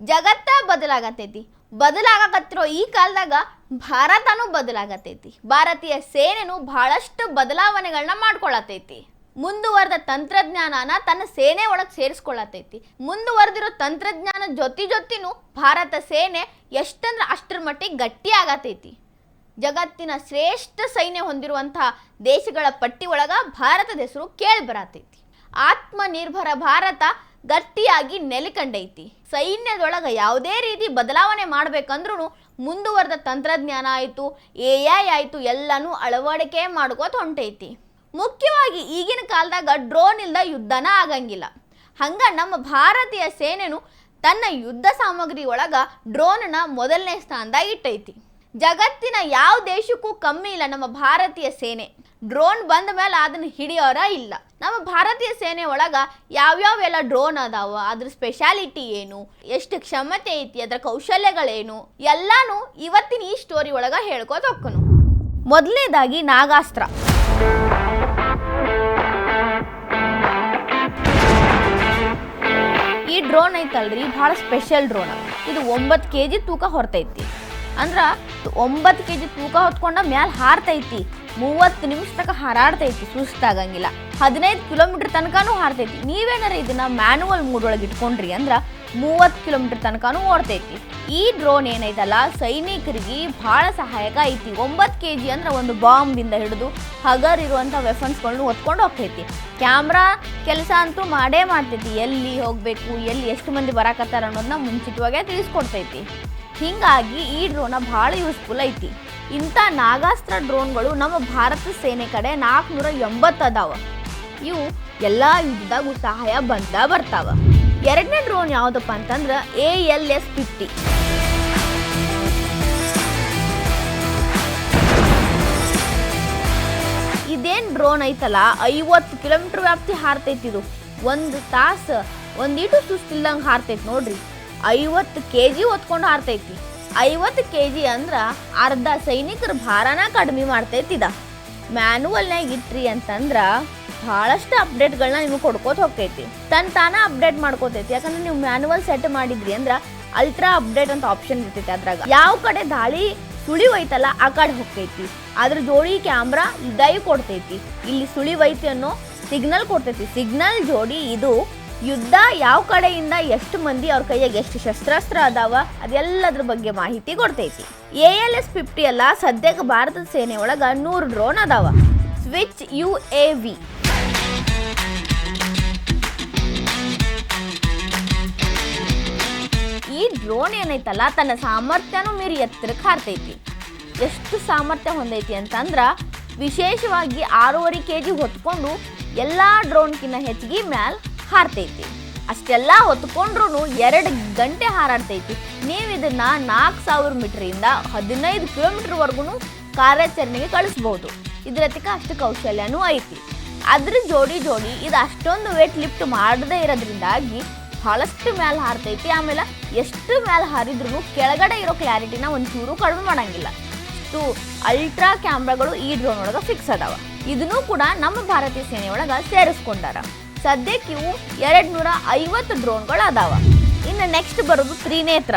ಜಗತ್ತ ಬದಲಾಗತೈತಿ. ಬದಲಾಗಕತ್ತಿರೋ ಈ ಕಾಲದಾಗ ಭಾರತನೂ ಬದಲಾಗತೈತಿ. ಭಾರತೀಯ ಸೇನೆನೂ ಬಹಳಷ್ಟು ಬದಲಾವಣೆಗಳನ್ನ ಮಾಡ್ಕೊಳತೈತಿ. ಮುಂದುವರೆದ ತಂತ್ರಜ್ಞಾನನ ತನ್ನ ಸೇನೆ ಒಳಗೆ ಸೇರಿಸ್ಕೊಳತೈತಿ. ಮುಂದುವರೆದಿರೋ ತಂತ್ರಜ್ಞಾನ ಜೊತೆ ಜೊತೆನೂ ಭಾರತ ಸೇನೆ ಎಷ್ಟಂದ್ರೆ ಅಷ್ಟರ ಮಟ್ಟಿಗೆ ಗಟ್ಟಿ ಆಗತೈತಿ. ಜಗತ್ತಿನ ಶ್ರೇಷ್ಠ ಸೈನ್ಯ ಹೊಂದಿರುವಂತಹ ದೇಶಗಳ ಪಟ್ಟಿ ಒಳಗ ಭಾರತದ ಹೆಸರು ಕೇಳಿ ಬರತೈತಿ ಆತ್ಮನಿರ್ಭರ ಭಾರತ ಗಟ್ಟಿಯಾಗಿ ನೆಲೆಕಂಡೈತಿ ಸೈನ್ಯದೊಳಗೆ ಯಾವುದೇ ರೀತಿ ಬದಲಾವಣೆ ಮಾಡಬೇಕಂದ್ರೂ ಮುಂದುವರೆದ ತಂತ್ರಜ್ಞಾನ ಆಯಿತು, ಎ ಐ ಆಯಿತು, ಎಲ್ಲನೂ ಅಳವಡಿಕೆ ಮಾಡ್ಕೋತ ಹೊಂಟೈತಿ. ಮುಖ್ಯವಾಗಿ ಈಗಿನ ಕಾಲದಾಗ ಡ್ರೋನ್ ಇಲ್ದ ಯುದ್ಧನ ಆಗಂಗಿಲ್ಲ. ಹಂಗ ನಮ್ಮ ಭಾರತೀಯ ಸೇನೆನು ತನ್ನ ಯುದ್ಧ ಸಾಮಗ್ರಿ ಒಳಗ ಡ್ರೋನ್ನ ಮೊದಲನೇ ಸ್ಥಾನದಾಗ ಇಟ್ಟೈತಿ. ಜಗತ್ತಿನ ಯಾವ ದೇಶಕ್ಕೂ ಕಮ್ಮಿ ಇಲ್ಲ ನಮ್ಮ ಭಾರತೀಯ ಸೇನೆ. ಡ್ರೋನ್ ಬಂದ ಮೇಲೆ ಅದನ್ನ ಹಿಡಿಯೋರ ಇಲ್ಲ. ನಮ್ಮ ಭಾರತೀಯ ಸೇನೆ ಒಳಗ ಯಾವ್ಯಾವೆಲ್ಲ ಡ್ರೋನ್ ಅದಾವ, ಅದ್ರ ಸ್ಪೆಷಾಲಿಟಿ ಏನು, ಎಷ್ಟು ಕ್ಷಮತೆ ಐತಿ, ಅದ್ರ ಕೌಶಲ್ಯಗಳೇನು, ಎಲ್ಲಾನು ಇವತ್ತಿನ ಈ ಸ್ಟೋರಿ ಒಳಗ ಹೇಳ್ಕೋತ ಹೋಗ್ಕನು ಮೊದಲನೇದಾಗಿ ನಾಗಾಸ್ತ್ರ. ಈ ಡ್ರೋನ್ ಐತಲ್ರಿ, ಭಾಳ ಸ್ಪೆಷಲ್ ಡ್ರೋನ್ ಇದು ಒಂಬತ್ತು ಕೆ ಜಿ ತೂಕ ಹೊರ್ತೈತಿ. ಅಂದ್ರ ಒಂಬತ್ತು ಕೆ ಜಿ ತೂಕ ಹೊತ್ಕೊಂಡ ಮ್ಯಾಲ ಹಾರ್ತೈತಿ. ಮೂವತ್ತು ನಿಮಿಷ ತನಕ ಹಾರಾಡ್ತೈತಿ ಸುಸ್ತಾಗಂಗಿಲ್ಲ. ಹದಿನೈದು ಕಿಲೋಮೀಟರ್ ತನಕನೂ ಹಾರ್ತೈತಿ. ನೀವೇನಾರ ಇದನ್ನ ಮ್ಯಾನುವಲ್ ಮೂಡ್ ಒಳಗೆ ಇಟ್ಕೊಂಡ್ರಿ ಅಂದ್ರ ಮೂವತ್ತು ಕಿಲೋಮೀಟರ್ ತನಕನೂ ಓಡ್ತೈತಿ. ಈ ಡ್ರೋನ್ ಏನೈತಲ್ಲ, ಸೈನಿಕರಿಗೆ ಭಾಳ ಸಹಾಯಕ ಐತಿ. ಒಂಬತ್ತು ಕೆ ಜಿ ಅಂದ್ರೆ ಒಂದು ಬಾಂಬಿಂದ ಹಿಡಿದು ಹಗರ್ ಇರುವಂಥ ವೆಫನ್ಸ್ಗಳನ್ನ ಹೊತ್ಕೊಂಡು ಹೋಗ್ತೈತಿ. ಕ್ಯಾಮ್ರಾ ಕೆಲಸ ಅಂತೂ ಮಾಡೇ ಮಾಡ್ತೈತಿ. ಎಲ್ಲಿ ಹೋಗಬೇಕು, ಎಲ್ಲಿ ಎಷ್ಟು ಮಂದಿ ಬರಾಕತ್ತಾರ ಅನ್ನೋದನ್ನ ಮುಂಚಿತವಾಗೇ ತಿಳಿಸ್ಕೊಡ್ತೈತಿ. ಹೀಗಾಗಿ ಈ ಡ್ರೋನ ಭಾಳ ಯೂಸ್ಫುಲ್ ಐತಿ. ಇಂಥ ನಾಗಾಸ್ತ್ರ ಡ್ರೋನ್ಗಳು ನಮ್ಮ ಭಾರತ ಸೇನೆ ಕಡೆ ನಾಲ್ಕುನೂರ ಎಂಬತ್ತು ಅದಾವ. ಇವು ಎಲ್ಲ ಯುದ್ಧದಾಗೂ ಸಹಾಯ ಬಂದ ಬರ್ತಾವ. ಎರಡನೇ ಡ್ರೋನ್ ಯಾವುದಪ್ಪ ಅಂತಂದ್ರೆ ಎ ಎಲ್ ಎಸ್ ಫಿಫ್ಟಿ. ಇದೇನ್ ಡ್ರೋನ್ ಐತಲ್ಲ, ಐವತ್ತು ಕಿಲೋಮೀಟರ್ ವ್ಯಾಪ್ತಿ ಹಾರ್ತೈತಿ ಇದು. ಒಂದು ತಾಸು, ಒಂದೀಟು ಸುಸ್ತಿಲ್ದಂಗೆ ಹಾರ್ತೈತಿ ನೋಡ್ರಿ. ಐವತ್ತು ಕೆ ಜಿ ಹೊತ್ಕೊಂಡು ಹಾರ್ತೈತಿ ಐವತ್ತು ಕೆ ಜಿ ಅಂದ್ರೆ ಅರ್ಧ ಸೈನಿಕರ ಭಾರನ ಕಡಿಮೆ ಮಾಡ್ತೈತಿ ಇದ ಮ್ಯಾನುವಲ್ನಾಗ ಇಟ್ರಿ ಅಂತಂದ್ರ ಭಾಳಷ್ಟು ಅಪ್ಡೇಟ್ಗಳನ್ನ ನಿಮಗೆ ಕೊಡ್ಕೋತ ಹೋಗ್ತೈತಿ. ತನ್ನ ತಾನ ಅಪ್ಡೇಟ್ ಮಾಡ್ಕೋತೈತಿ. ಯಾಕಂದ್ರೆ ನೀವು ಮ್ಯಾನುವಲ್ ಸೆಟ್ ಮಾಡಿದ್ರಿ ಅಂದ್ರೆ ಅಲ್ಟ್ರಾ ಅಪ್ಡೇಟ್ ಅಂತ ಆಪ್ಷನ್ ಇರ್ತೈತಿ ಅದ್ರಾಗ. ಯಾವ ಕಡೆ ದಾಳಿ ಸುಳಿವೈತಲ್ಲ ಆ ಕಡೆ ಹೋಗ್ತೈತಿ. ಅದ್ರ ಜೋಡಿ ಕ್ಯಾಮ್ರಾ ದಯ ಕೊಡ್ತೈತಿ. ಇಲ್ಲಿ ಸುಳಿವೈತಿ ಅನ್ನೋ ಸಿಗ್ನಲ್ ಕೊಡ್ತೈತಿ. ಸಿಗ್ನಲ್ ಜೋಡಿ ಇದು ಯುದ್ಧ ಯಾವ ಕಡೆಯಿಂದ ಎಷ್ಟು ಮಂದಿ ಅವ್ರ ಕೈಯಾಗ ಎಷ್ಟು ಶಸ್ತ್ರಾಸ್ತ್ರ ಅದಾವ, ಅದೆಲ್ಲದ್ರ ಬಗ್ಗೆ ಮಾಹಿತಿ ಕೊಡ್ತೈತಿ. ಎ ಎಲ್ ಎಸ್ ಫಿಫ್ಟಿ ಅಲ್ಲ, ಸದ್ಯಕ್ಕೆ ಭಾರತದ ಸೇನೆ ಒಳಗ ನೂರು ಡ್ರೋನ್ ಅದಾವ. Switch U A V. ಈ ಡ್ರೋನ್ ಏನೈತಲ್ಲ, ತನ್ನ ಸಾಮರ್ಥ್ಯನೂ ಮೀರಿ ಎತ್ತರಕ್ಕೆ ಹಾರ್ತೈತಿ. ಎಷ್ಟು ಸಾಮರ್ಥ್ಯ ಹೊಂದೈತಿ ಅಂತಂದ್ರ, ವಿಶೇಷವಾಗಿ ಆರೂವರೆ ಕೆ ಜಿ ಹೊತ್ಕೊಂಡು ಎಲ್ಲ ಡ್ರೋನ್ಕಿನ್ನ ಹೆಚ್ಚಿಗೆ ಮ್ಯಾಲ್ ಹಾರ್ತೈತಿ. ಅಷ್ಟೆಲ್ಲ ಹೊತ್ಕೊಂಡ್ರು ಎರಡು ಗಂಟೆ ಹಾರಾಡ್ತೈತಿ. ನೀವು ಇದನ್ನ ನಾಲ್ಕು ಸಾವಿರ ಮೀಟ್ರಿಂದ ಹದಿನೈದು ಕಿಲೋಮೀಟರ್ವರೆಗೂ ಕಾರ್ಯಾಚರಣೆಗೆ ಕಳಿಸ್ಬೋದು. ಇದ್ರತಿಕ ಅಷ್ಟು ಕೌಶಲ್ಯನೂ ಐತಿ. ಅದ್ರ ಜೋಡಿ ಜೋಡಿ ಇದು ಅಷ್ಟೊಂದು ವೇಟ್ ಲಿಫ್ಟ್ ಮಾಡದೇ ಇರೋದ್ರಿಂದಾಗಿ ಭಾಳಷ್ಟು ಮ್ಯಾಲ ಹಾರ್ತೈತಿ. ಆಮೇಲೆ ಎಷ್ಟು ಮ್ಯಾಲ ಹಾರಿದ್ರು ಕೆಳಗಡೆ ಇರೋ ಕ್ಲಾರಿಟಿನ ಒಂಚೂರು ಕಡಿಮೆ ಮಾಡಂಗಿಲ್ಲ. ಇಷ್ಟು ಅಲ್ಟ್ರಾ ಕ್ಯಾಮ್ರಾಗಳು ಈ ಡ್ರೋನ್ ಒಳಗೆ ಫಿಕ್ಸ್ ಅದಾವ. ಇದನ್ನೂ ಕೂಡ ನಮ್ಮ ಭಾರತೀಯ ಸೇನೆ ಒಳಗೆ ಸೇರಿಸ್ಕೊಂಡಾರ. ಸದ್ಯಕ್ಕೆ ಇವು ಎರಡು ನೂರ ಐವತ್ತು ಡ್ರೋನ್ಗಳು ಅದಾವ ಇನ್ನು ನೆಕ್ಸ್ಟ್ ಬರೋದು ತ್ರಿನೇತ್ರ.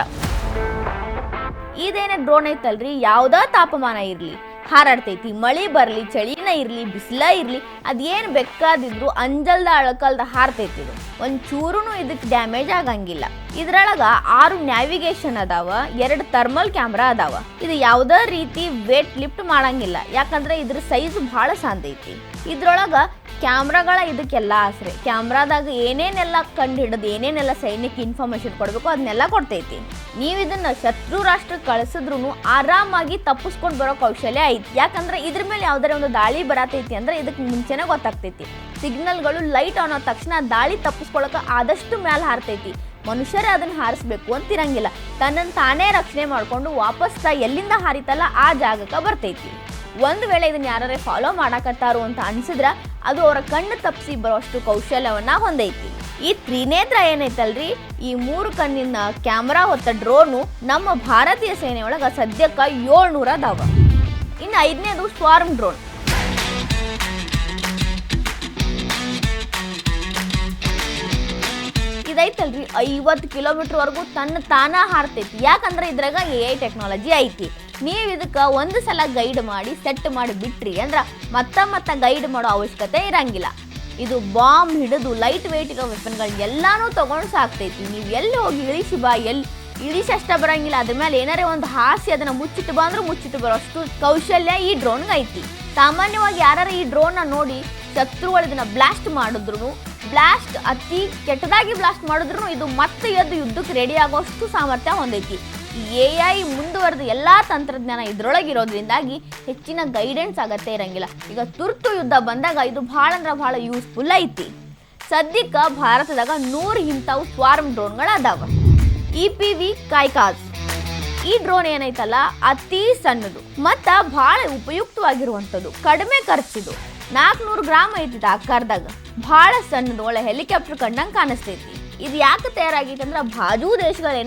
ಇದೇನೇ ಡ್ರೋನ್ ಐತಲ್ರಿ? ಯಾವ್ದ ತಾಪಮಾನ ಇರಲಿ, ಹಾರಾಡ್ತೈತಿ, ಮಳೆ ಬರಲಿ, ಚಳಿನ ಇರಲಿ, ಬಿಸಿಲ ಇರಲಿ, ಅದೇನು ಬೇಕಾದಿದ್ರು ಅಂಜಲ್ದ ಅಳಕಲ್ದ ಹಾರ್ತೈತಿ ಇದು. ಒಂದು ಚೂರು ಇದಕ್ಕೆ ಡ್ಯಾಮೇಜ್ ಆಗಂಗಿಲ್ಲ. ಇದ್ರೊಳಗ ಆರು ನ್ಯಾವಿಗೇಷನ್ ಅದಾವ, ಎರಡು ಥರ್ಮಲ್ ಕ್ಯಾಮ್ರಾ ಅದಾವ. ಇದು ಯಾವುದೇ ರೀತಿ ವೇಟ್ ಲಿಫ್ಟ್ ಮಾಡಂಗಿಲ್ಲ. ಯಾಕಂದ್ರೆ ಇದ್ರ ಸೈಜ್ ಭಾಳ ಸಾಂದೈತಿ ಇದ್ರೊಳಗ ಕ್ಯಾಮ್ರಾಗಳ ಇದಕ್ಕೆಲ್ಲ ಆಸರೆ. ಕ್ಯಾಮ್ರಾದಾಗ ಏನೇನೆಲ್ಲ ಕಂಡು ಹಿಡಿದು ಏನೇನೆಲ್ಲ ಸೈನ್ಯಕ್ಕೆ ಇನ್ಫಾರ್ಮೇಶನ್ ಕೊಡಬೇಕು ಅದನ್ನೆಲ್ಲ ಕೊಡ್ತೈತಿ. ನೀವು ಇದನ್ನು ಶತ್ರು ರಾಷ್ಟ್ರಕ್ಕೆ ಕಳಿಸಿದ್ರು ಆರಾಮಾಗಿ ತಪ್ಪಿಸ್ಕೊಂಡು ಬರೋ ಕೌಶಲ್ಯ ಐತಿ. ಯಾಕಂದ್ರೆ ಇದ್ರ ಮೇಲೆ ಯಾವ್ದಾರ ಒಂದು ದಾಳಿ ಬರತೈತಿ ಅಂದ್ರೆ ಇದಕ್ಕೆ ಮುಂಚೆನೇ ಗೊತ್ತಾಗ್ತೈತಿ. ಸಿಗ್ನಲ್ಗಳು ಲೈಟ್ ಆನ್ ಆದ ತಕ್ಷಣ ದಾಳಿ ತಪ್ಪಿಸ್ಕೊಳಕ್ಕೆ ಆದಷ್ಟು ಮ್ಯಾಲೆ ಹಾರ್ತೈತಿ. ಮನುಷ್ಯರೇ ಅದನ್ನು ಹಾರಿಸ್ಬೇಕು ಅಂತಿರಂಗಿಲ್ಲ ತನ್ನನ್ನು ತಾನೇ ರಕ್ಷಣೆ ಮಾಡಿಕೊಂಡು ವಾಪಸ್ ತ ಎಲ್ಲಿಂದ ಹಾರಿತಲ್ಲ ಆ ಜಾಗಕ್ಕೆ ಬರ್ತೈತಿ. ಒಂದು ವೇಳೆ ಇದನ್ನ ಯಾರೇ ಫಾಲೋ ಮಾಡಕತ್ತಾರು ಅಂತ ಅನ್ಸಿದ್ರ ಅದು ಅವರ ಕಣ್ಣು ತಪ್ಪಿಸಿ ಬರೋಷ್ಟು ಕೌಶಲ್ಯವನ್ನ ಹೊಂದೈತಿ. ಈ ತ್ರಿನೇತ್ರ ಏನೈತಲ್ರಿ? ಈ ಮೂರು ಕಣ್ಣಿನ ಕ್ಯಾಮ್ರಾ ಹೊತ್ತ ಡ್ರೋನು ನಮ್ಮ ಭಾರತೀಯ ಸೇನೆ ಒಳಗ ಸದ್ಯಕ್ಕ ಏಳ್ನೂರ ಅದಾವ. ಇನ್ನು ಐದನೇದು ಸ್ವಾರ್ಮ್ ಡ್ರೋನ್. ಇದೈತಲ್ರಿ ಐವತ್ತು ಕಿಲೋಮೀಟರ್ ವರೆಗೂ ತನ್ನ ತಾನ ಹಾರ್ತೈತಿ. ಯಾಕಂದ್ರೆ ಇದ್ರಾಗ ಎ ಐ ಟೆಕ್ನಾಲಜಿ ಐತಿ. ನೀವು ಇದಕ್ಕೆ ಒಂದು ಸಲ ಗೈಡ್ ಮಾಡಿ ಸೆಟ್ ಮಾಡಿ ಬಿಟ್ರಿ ಅಂದ್ರೆ ಮತ್ತೆ ಮತ್ತ ಗೈಡ್ ಮಾಡೋ ಅವಶ್ಯಕತೆ ಇರಂಗಿಲ್ಲ. ಇದು ಬಾಂಬ್ ಹಿಡಿದು ಲೈಟ್ ವೆಯ್ಟ್ ಇರೋ ವೆಪನ್ಗಳು ಎಲ್ಲಾನು ತಗೊಂಡು ಸಾಕ್ತೈತಿ. ನೀವು ಎಲ್ಲಿ ಹೋಗಿ ಇಳಿಸಿ ಬಾ ಎಲ್ಲಿ ಇಳಿಸಿ ಅಷ್ಟ ಬರಂಗಿಲ್ಲ. ಅದ್ರ ಮೇಲೆ ಏನಾರ ಒಂದು ಹಾಸಿ ಅದನ್ನ ಮುಚ್ಚಿಟ್ಟು ಬಾ ಅಂದ್ರೆ ಮುಚ್ಚಿಟ್ಟು ಬರೋಷ್ಟು ಕೌಶಲ್ಯ ಈ ಡ್ರೋನ್ಗೆ ಐತಿ. ಸಾಮಾನ್ಯವಾಗಿ ಯಾರು ಈ ಡ್ರೋನ್ನ ನೋಡಿ ಶತ್ರುಗಳು ಇದನ್ನ ಬ್ಲಾಸ್ಟ್ ಮಾಡಿದ್ರು ಬ್ಲಾಸ್ಟ್ ಅತಿ ಕೆಟ್ಟದಾಗಿ ಬ್ಲಾಸ್ಟ್ ಮಾಡಿದ್ರು ಇದು ಮತ್ತೆ ಎದ್ದು ಯುದ್ಧಕ್ಕೆ ರೆಡಿ ಆಗೋಷ್ಟು ಸಾಮರ್ಥ್ಯ ಹೊಂದೈತಿ. ಎ ಐ ಮುಂದುವರೆದ ಎಲ್ಲ ತಂತ್ರಜ್ಞಾನ ಇದ್ರೊಳಗೆ ಇರೋದ್ರಿಂದಾಗಿ ಹೆಚ್ಚಿನ ಗೈಡೆನ್ಸ್ ಆಗತ್ತೆ ಇರಂಗಿಲ್ಲ. ಈಗ ತುರ್ತು ಯುದ್ಧ ಬಂದಾಗ ಇದು ಭಾಳ ಅಂದ್ರೆ ಭಾಳ ಯೂಸ್ಫುಲ್ ಐತಿ. ಸದ್ಯಕ್ಕೆ ಭಾರತದಾಗ ನೂರು ಇಂಥವು ಸ್ವಾರ್ಮ್ ಡ್ರೋನ್ಗಳು ಅದಾವ ಇ ಪಿ ವಿ ಕಾಯ್ಕಾಸ್ ಈ ಡ್ರೋನ್ ಏನೈತಲ್ಲ? ಅತಿ ಸಣ್ಣದು ಮತ್ತ ಬಹಳ ಉಪಯುಕ್ತವಾಗಿರುವಂಥದ್ದು. ಕಡಿಮೆ ಖರ್ಚಿದು. ನಾಲ್ಕುನೂರು ಗ್ರಾಮ್ ಐತಿ ಆಕಾರದಾಗ ಬಹಳ ಸಣ್ಣದು ಒಳ್ಳೆ ಹೆಲಿಕಾಪ್ಟರ್ ಕಂಡಂಗೆ ಕಾಣಿಸ್ತೈತಿ. ಇದು ಯಾಕೆ ತಯಾರಾಗಿತ್ತಂದ್ರೆ ಬಾಜು ದೇಶಗಳು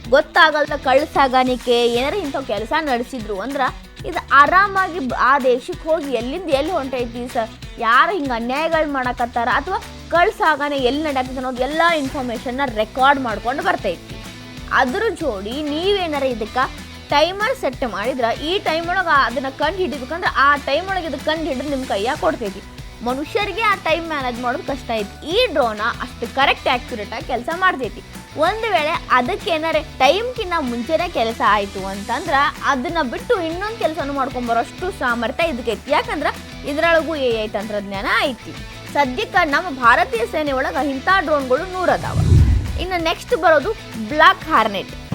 ಏನಾರೆ ಗೊತ್ತಾಗಲ್ದ ಕಳ್ಳ ಸಾಗಾಣಿಕೆ ಏನಾರ ಇಂಥವು ಕೆಲಸ ನಡೆಸಿದ್ರು ಅಂದ್ರೆ ಇದು ಆರಾಮಾಗಿ ಆ ದೇಶಕ್ಕೆ ಹೋಗಿ ಎಲ್ಲಿಂದ ಎಲ್ಲಿ ಹೊಂಟೈತಿ ಸರ್ ಯಾರು ಹಿಂಗೆ ಅನ್ಯಾಯಗಳು ಮಾಡಕತ್ತಾರ ಅಥವಾ ಕಳ್ಳ ಸಾಗಣೆ ಎಲ್ಲಿ ನಡೆಯತ್ತೈತೆ ಅನ್ನೋದು ಎಲ್ಲ ಇನ್ಫಾರ್ಮೇಷನ್ನ ರೆಕಾರ್ಡ್ ಮಾಡ್ಕೊಂಡು ಬರ್ತೈತಿ. ಅದ್ರ ಜೋಡಿ ನೀವೇನಾರ ಇದಕ್ಕೆ ಟೈಮರ್ ಸೆಟ್ ಮಾಡಿದ್ರೆ ಈ ಟೈಮ್ ಒಳಗೆ ಅದನ್ನು ಕಂಡು ಹಿಡಿಬೇಕಂದ್ರೆ ಆ ಟೈಮ್ ಒಳಗೆ ಇದು ಕಂಡು ಹಿಡಿದು ನಿಮ್ಮ ಕೈಯಾಗ ಕೊಡ್ತೈತಿ. ಮನುಷ್ಯರಿಗೆ ಆ ಟೈಮ್ ಮ್ಯಾನೇಜ್ ಮಾಡೋದು ಕಷ್ಟ ಐತಿ. ಈ ಡ್ರೋನ ಅಷ್ಟು ಕರೆಕ್ಟ್ ಆ್ಯಕ್ಯುರೇಟಾಗಿ ಕೆಲಸ ಮಾಡ್ತೈತಿ. ಒಂದು ವೇಳೆ ಅದಕ್ಕೆ ಏನಾರೆ ಟೈಮ್ಕಿನ್ನ ಮುಂಚೆನೇ ಕೆಲಸ ಆಯಿತು ಅಂತಂದ್ರೆ ಅದನ್ನ ಬಿಟ್ಟು ಇನ್ನೊಂದು ಕೆಲಸನೂ ಮಾಡ್ಕೊಂಬರೋಷ್ಟು ಸಾಮರ್ಥ್ಯ ಇದಕ್ಕೆ ಐತಿ ಯಾಕಂದ್ರೆ ಇದರೊಳಗೂ ಎ ಐ ತಂತ್ರಜ್ಞಾನ ಐತಿ. ಸದ್ಯಕ್ಕೆ ನಮ್ಮ ಭಾರತೀಯ ಸೇನೆ ಒಳಗೆ ಇಂಥ ಡ್ರೋನ್ಗಳು ನೂರದಾವ. ಇನ್ನು ನೆಕ್ಸ್ಟ್ ಬರೋದು ಬ್ಲಾಕ್ ಹಾರ್ನೆಟ್.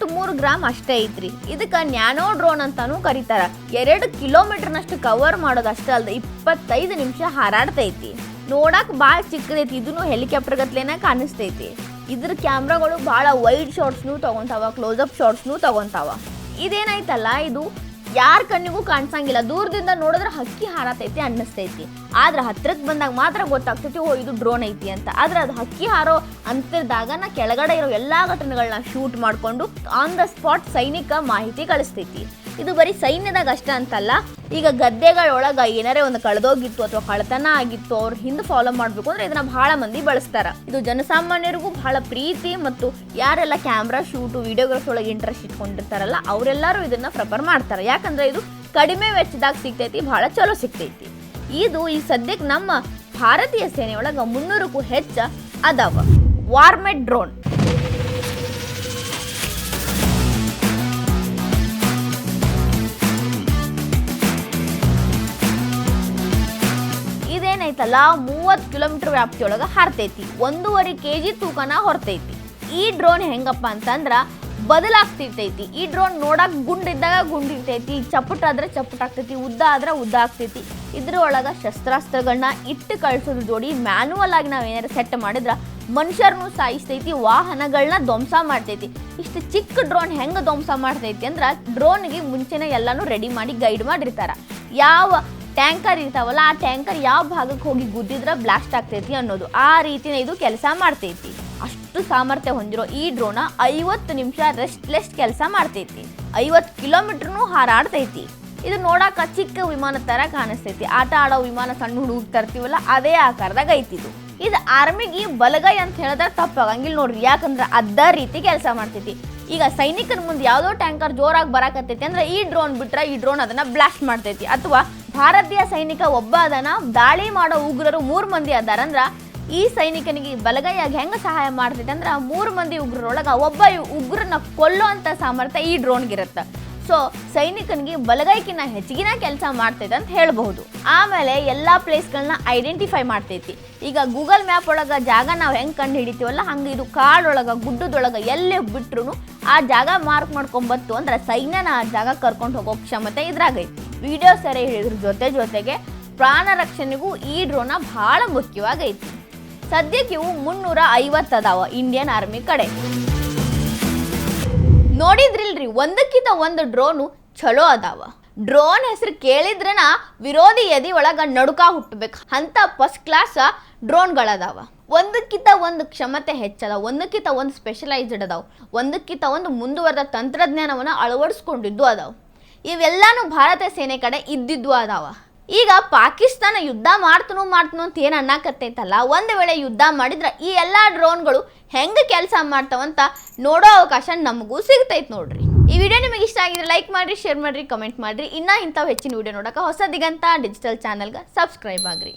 ಮೂವತ್ತ್ ಮೂರು ಗ್ರಾಮ್ ಅಷ್ಟೇ ಐತ್ರಿ. ಇದಕ್ಕ ನ್ಯಾನೋ ಡ್ರೋನ್ ಅಂತಾನೂ ಕರೀತಾರ. ಎರಡು ಕಿಲೋಮೀಟರ್ನಷ್ಟು ಕವರ್ ಮಾಡೋದು ಅಷ್ಟೇ ಅಲ್ದ ಇಪ್ಪತ್ತೈದು ನಿಮಿಷ ಹಾರಾಡ್ತೈತಿ. ನೋಡಕ್ ಭಾಳ ಚಿಕ್ಕದೈತಿ ಇದನ್ನು ಹೆಲಿಕಾಪ್ಟರ್ ಗತ್ಲೇನ ಕಾಣಿಸ್ತೈತಿ. ಇದ್ರ ಕ್ಯಾಮ್ರಾಗಳು ಬಹಳ ವೈಡ್ ಶಾರ್ಟ್ಸ್ನು ತಗೊಂತಾವ ಕ್ಲೋಸಪ್ ಶಾರ್ಟ್ಸ್ನು ತಗೊಂತಾವ. ಇದೇನಾಯ್ತಲ್ಲ, ಇದು ಯಾರ ಕಣ್ಣಿಗೂ ಕಾಣಿಸಂಗಿಲ್ಲ. ದೂರದಿಂದ ನೋಡಿದ್ರೆ ಹಕ್ಕಿ ಹಾರತೈತಿ ಅನ್ನಿಸ್ತೈತಿ. ಆದ್ರೆ ಹತ್ತಿರಕ್ಕೆ ಬಂದಾಗ ಮಾತ್ರ ಗೊತ್ತಾಗ್ತೈತಿ, ಓ, ಇದು ಡ್ರೋನ್ ಐತಿ ಅಂತ. ಆದ್ರೆ ಅದು ಹಕ್ಕಿ ಹಾರೋ ಅಂತರದಾಗ ನಾ ಕೆಳಗಡೆ ಇರೋ ಎಲ್ಲಾ ಘಟನೆಗಳನ್ನ ಶೂಟ್ ಮಾಡಿಕೊಂಡು ಆನ್ ದ ಸ್ಪಾಟ್ ಸೈನಿಕ ಮಾಹಿತಿ ಕಳಿಸ್ತೈತಿ. ಇದು ಬರೀ ಸೈನ್ಯದಾಗ ಅಷ್ಟೇ ಅಂತಲ್ಲ. ಈಗ ಗದ್ದೆಗಳೊಳಗ ಏನಾರೇ ಒಂದು ಕಳೆದೋಗಿತ್ತು ಅಥವಾ ಕಳತನ ಆಗಿತ್ತು, ಅವ್ರ ಹಿಂದೆ ಫಾಲೋ ಮಾಡಬೇಕು ಅಂದ್ರೆ ಇದನ್ನ ಬಹಳ ಮಂದಿ ಬಳಸ್ತಾರ. ಇದು ಜನಸಾಮಾನ್ಯರಿಗೂ ಬಹಳ ಪ್ರೀತಿ ಮತ್ತು ಯಾರೆಲ್ಲ ಕ್ಯಾಮ್ರಾ ಶೂಟು ವಿಡಿಯೋಗ್ರಫಿ ಒಳಗೆ ಇಂಟ್ರೆಸ್ಟ್ ಇಟ್ಕೊಂಡಿರ್ತಾರಲ್ಲ, ಅವರೆಲ್ಲರೂ ಇದನ್ನ ಪ್ರಿಫರ್ ಮಾಡ್ತಾರೆ. ಯಾಕಂದ್ರೆ ಇದು ಕಡಿಮೆ ವೆಚ್ಚದಾಗ ಸಿಗ್ತೈತಿ ಬಹಳ ಚಲೋ ಸಿಗ್ತೈತಿ. ಇದು ಈ ಸದ್ಯಕ್ಕೆ ನಮ್ಮ ಭಾರತೀಯ ಸೇನೆ ಒಳಗ ಮುನ್ನೂರಕ್ಕೂ ಹೆಚ್ಚ ಅದಾವ. ವಾರ್ಮೆಟ್ ಡ್ರೋನ್ ಇದೇನೈತಲ್ಲ ಮೂವತ್ತು ಕಿಲೋಮೀಟರ್ ವ್ಯಾಪ್ತಿಯೊಳಗೆ ಹಾರ್ತೈತಿ. ಒಂದೂವರೆ ಕೆ ಜಿ ತೂಕನ ಹೊರ್ತೈತಿ. ಈ ಡ್ರೋನ್ ಹೆಂಗಪ್ಪ ಅಂತಂದ್ರೆ ಬದಲಾಗ್ತಿರ್ತೈತಿ. ಈ ಡ್ರೋನ್ ನೋಡಕ್ಕೆ ಗುಂಡಿದ್ದಾಗ ಗುಂಡಿರ್ತೈತಿ. ಚಪ್ಪಟ ಆದ್ರೆ ಚಪ್ಪಟಾಗ್ತೈತಿ ಉದ್ದ ಆದ್ರೆ ಉದ್ದ ಆಗ್ತೈತಿ. ಇದ್ರೊಳಗೆ ಶಸ್ತ್ರಾಸ್ತ್ರಗಳನ್ನ ಇಟ್ಟು ಕಳಿಸೋದ್ರ ಜೋಡಿ ಮ್ಯಾನುವಲ್ ಆಗಿ ನಾವು ಏನಾರ ಸೆಟ್ ಮಾಡಿದ್ರೆ ಮನುಷ್ಯರನ್ನು ಸಾಯಿಸ್ತೈತಿ ವಾಹನಗಳನ್ನ ಧ್ವಂಸ ಮಾಡ್ತೈತಿ. ಇಷ್ಟು ಚಿಕ್ಕ ಡ್ರೋನ್ ಹೆಂಗೆ ಧ್ವಂಸ ಮಾಡ್ತೈತಿ ಅಂದ್ರೆ ಡ್ರೋನ್ಗೆ ಮುಂಚೆನೇ ಎಲ್ಲನೂ ರೆಡಿ ಮಾಡಿ ಗೈಡ್ ಮಾಡಿರ್ತಾರೆ. ಯಾವ ಟ್ಯಾಂಕರ್ ಇರ್ತಾವಲ್ಲ, ಆ ಟ್ಯಾಂಕರ್ ಯಾವ ಭಾಗಕ್ಕೆ ಹೋಗಿ ಗುದ್ದಿದ್ರೆ ಬ್ಲಾಸ್ಟ್ ಆಗ್ತೈತಿ ಅನ್ನೋದು. ಆ ರೀತಿನ ಇದು ಕೆಲಸ ಮಾಡ್ತೈತಿ. ಅಷ್ಟು ಸಾಮರ್ಥ್ಯ ಹೊಂದಿರೋ ಈ ಡ್ರೋನ ಐವತ್ತು ನಿಮಿಷ ರೆಸ್ಟ್ಲೆಸ್ ಕೆಲಸ ಮಾಡ್ತೈತಿ. ಐವತ್ತು ಕಿಲೋಮೀಟರ್ನು ಹಾರಾಡ್ತೈತಿ. ಇದು ನೋಡಾಕ ಚಿಕ್ಕ ವಿಮಾನ ತರ ಕಾಣಿಸ್ತೈತಿ. ಆಟ ಆಡೋ ವಿಮಾನ ಸಣ್ಣ ಹುಡುಗ ತರ್ತೀವಲ್ಲ, ಅದೇ ಆಕಾರದಾಗ ಐತಿ ಇದು. ಇದು ಆರ್ಮಿಗೆ ಬಲಗೈ ಅಂತ ಹೇಳಿದ್ರೆ ತಪ್ಪಾಗಂಗಿಲ್ಲ ನೋಡ್ರಿ. ಯಾಕಂದ್ರೆ ಅದ ರೀತಿ ಕೆಲಸ ಮಾಡ್ತೈತಿ. ಈಗ ಸೈನಿಕರ ಮುಂದೆ ಯಾವುದೋ ಟ್ಯಾಂಕರ್ ಜೋರಾಗಿ ಬರಾಕತ್ತೈತಿ ಅಂದ್ರೆ ಈ ಡ್ರೋನ್ ಬಿಟ್ರೆ ಈ ಡ್ರೋನ್ ಅದನ್ನ ಬ್ಲಾಸ್ಟ್ ಮಾಡ್ತೈತಿ. ಅಥವಾ ಭಾರತೀಯ ಸೈನಿಕ ಒಬ್ಬ ಅದನ್ನ ದಾಳಿ ಮಾಡೋ ಉಗ್ರರು ಮೂರು ಮಂದಿ ಅದಾರಂದ್ರ ಈ ಸೈನಿಕನಿಗೆ ಬಲಗೈಯಾಗಿ ಹೆಂಗ ಸಹಾಯ ಮಾಡ್ತೈತಿ ಅಂದ್ರೆ ಮೂರು ಮಂದಿ ಉಗ್ರರೊಳಗ ಒಬ್ಬ ಉಗ್ರನ ಕೊಲ್ಲೋ ಅಂತ ಸಾಮರ್ಥ್ಯ ಈ ಡ್ರೋನ್ಗಿರುತ್ತೆ. ಸೊ ಸೈನಿಕನಿಗೆ ಬಲಗೈಕಿನ ಹೆಚ್ಚಿಗಿನ ಕೆಲಸ ಮಾಡ್ತೈತೆ ಅಂತ ಹೇಳ್ಬಹುದು. ಆಮೇಲೆ ಎಲ್ಲ ಪ್ಲೇಸ್ಗಳನ್ನ ಐಡೆಂಟಿಫೈ ಮಾಡ್ತೈತಿ. ಈಗ ಗೂಗಲ್ ಮ್ಯಾಪ್ ಒಳಗ ಜಾಗ ನಾವು ಹೆಂಗೆ ಕಂಡು ಹಿಡಿತೀವಲ್ಲ ಹಂಗೆ ಇದು ಕಾಡೊಳಗೆ, ಗುಡ್ಡದೊಳಗೆ ಎಲ್ಲೇ ಬಿಟ್ರು ಆ ಜಾಗ ಮಾರ್ಕ್ ಮಾಡ್ಕೊಂಬತ್ತು ಅಂದ್ರೆ ಸೈನ್ಯನ ಆ ಜಾಗ ಕರ್ಕೊಂಡು ಹೋಗೋ ಕ್ಷಮತೆ ಇದ್ರಾಗೈತಿ. ವಿಡಿಯೋ ಸೆರೆ ಹಿಡಿದ್ರ ಜೊತೆ ಜೊತೆಗೆ ಪ್ರಾಣ ರಕ್ಷಣೆಗೂ ಈ ಡ್ರೋನ ಬಹಳ ಮುಖ್ಯವಾಗೈತಿ. ಸದ್ಯಕ್ಕೆ ಇವು ಮುನ್ನೂರ ಐವತ್ತು ಅದಾವ ಇಂಡಿಯನ್ ಆರ್ಮಿ ಕಡೆ. ನೋಡಿದ್ರಿಲ್ರಿ, ಒಂದಕ್ಕಿಂತ ಒಂದು ಡ್ರೋನು ಚಲೋ ಅದಾವ. ಡ್ರೋನ್ ಹೆಸರು ಕೇಳಿದ್ರನ ವಿರೋಧಿ ಎದಿ ಒಳಗ ನಡುಕ ಹುಟ್ಟಬೇಕು. ಅಂತ ಫಸ್ಟ್ ಕ್ಲಾಸ್ ಡ್ರೋನ್ಗಳದಾವ. ಒಂದಕ್ಕಿಂತ ಒಂದು ಕ್ಷಮತೆ ಹೆಚ್ಚದ, ಒಂದಕ್ಕಿಂತ ಒಂದು ಸ್ಪೆಷಲೈಸ್ಡ್ ಅದಾವ. ಒಂದಕ್ಕಿಂತ ಒಂದು ಮುಂದುವರೆದ ತಂತ್ರಜ್ಞಾನವನ್ನು ಅಳವಡಿಸ್ಕೊಂಡಿದ್ದು ಅದಾವ. ಇವೆಲ್ಲಾನು ಭಾರತ ಸೇನೆ ಕಡೆ ಇದ್ದಿದ್ದು ಅದಾವ. ಈಗ ಪಾಕಿಸ್ತಾನ ಯುದ್ಧ ಮಾಡ್ತನು ಮಾಡ್ತನು ಅಂತ ಏನು ಅನ್ನಕತ್ತೈತಲ್ಲ? ಒಂದು ವೇಳೆ ಯುದ್ಧ ಮಾಡಿದ್ರೆ ಈ ಎಲ್ಲ ಡ್ರೋನ್ಗಳು ಹೆಂಗೆ ಕೆಲಸ ಮಾಡ್ತಾವಂತ ನೋಡೋ ಅವಕಾಶ ನಮಗೂ ಸಿಗ್ತೈತೆ ನೋಡ್ರಿ. ಈ ವಿಡಿಯೋ ನಿಮಗೆ ಇಷ್ಟ ಆಗಿದ್ರೆ ಲೈಕ್ ಮಾಡಿರಿ ಶೇರ್ ಮಾಡಿರಿ ಕಮೆಂಟ್ ಮಾಡಿರಿ. ಇನ್ನೂ ಇಂಥವು ಹೆಚ್ಚಿನ ವಿಡಿಯೋ ನೋಡೋಕೆ ಹೊಸ ದಿಗಂತ ಡಿಜಿಟಲ್ ಚಾನಲ್ಗೆ ಸಬ್ಸ್ಕ್ರೈಬ್ ಆಗ್ರಿ.